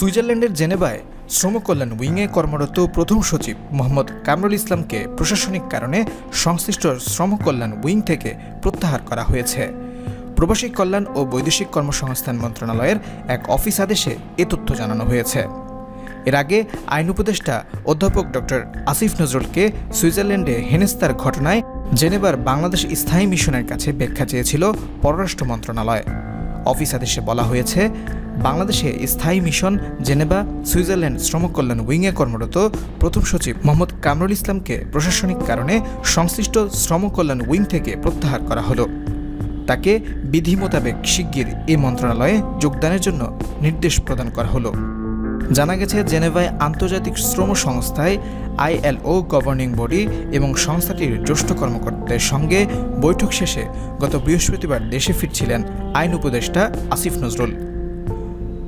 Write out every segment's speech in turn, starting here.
সুইজারল্যান্ডের জেনেভায় শ্রম কল্যাণ উইংয়ে কর্মরত প্রথম সচিব মোহাম্মদ কামরুল ইসলামকে প্রশাসনিক কারণে সংশ্লিষ্ট শ্রম কল্যাণ উইং থেকে প্রত্যাহার করা হয়েছে। প্রবাসী কল্যাণ ও বৈদেশিক কর্মসংস্থান মন্ত্রণালয়ের এক অফিস আদেশে এ তথ্য জানানো হয়েছে। এর আগে আইন উপদেষ্টা অধ্যাপক ডক্টর আসিফ নজরুলকে সুইজারল্যান্ডে হেনেস্তার ঘটনায় জেনেভার বাংলাদেশ স্থায়ী মিশনের কাছে ব্যাখ্যা চেয়েছিল পররাষ্ট্র মন্ত্রণালয়। অফিস আদেশে বলা হয়েছে, বাংলাদেশে স্থায়ী মিশন জেনেভা, সুইজারল্যান্ড শ্রম কল্যাণ উইংয়ে কর্মরত প্রথম সচিব মোহাম্মদ কামরুল ইসলামকে প্রশাসনিক কারণে সংশ্লিষ্ট শ্রম কল্যাণ উইং থেকে প্রত্যাহার করা হলো। তাকে বিধি মোতাবেক শিগগির এ মন্ত্রণালয়ে যোগদানের জন্য নির্দেশ প্রদান করা হলো। জানা গেছে জেনেভায় আন্তর্জাতিক শ্রম সংস্থায় আইএলও, গভর্নিং বডি এবং সংস্থাটির জ্যেষ্ঠ কর্মকর্তাদের সঙ্গে বৈঠক শেষে গত বৃহস্পতিবার দেশে ফিরছিলেন আইন উপদেষ্টা আসিফ নজরুল।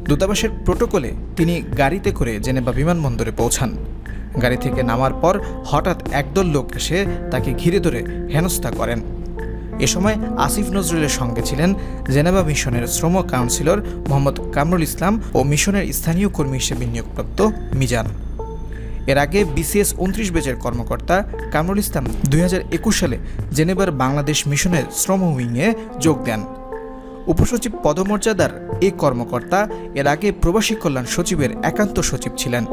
দূতাবাসের প্রোটোকলে তিনি গাড়িতে করে জেনেভা বিমানবন্দরে পৌঁছান। গাড়ি থেকে নামার পর হঠাৎ একদল লোক এসে তাকে ঘিরে ধরে হেনস্থা করেন। এ সময় আসিফ নজরুলের সঙ্গে ছিলেন জেনেভা মিশনের শ্রম কাউন্সিলর মোহাম্মদ কামরুল ইসলাম ও মিশনের স্থানীয় কর্মী হিসেবে নিয়োগপ্রাপ্ত মিজান। এর আগে বিসিএস উনত্রিশ বেজের কর্মকর্তা কামরুল ইসলাম দুই হাজার একুশ সালে জেনেভার বাংলাদেশ মিশনের শ্রম উইংয়ে যোগ দেন। উপসচিব পদমর্যাদার এই কর্মকর্তা এর আগে প্রবাসী কল্যাণ সচিবের একান্ত সচিব ছিলেন।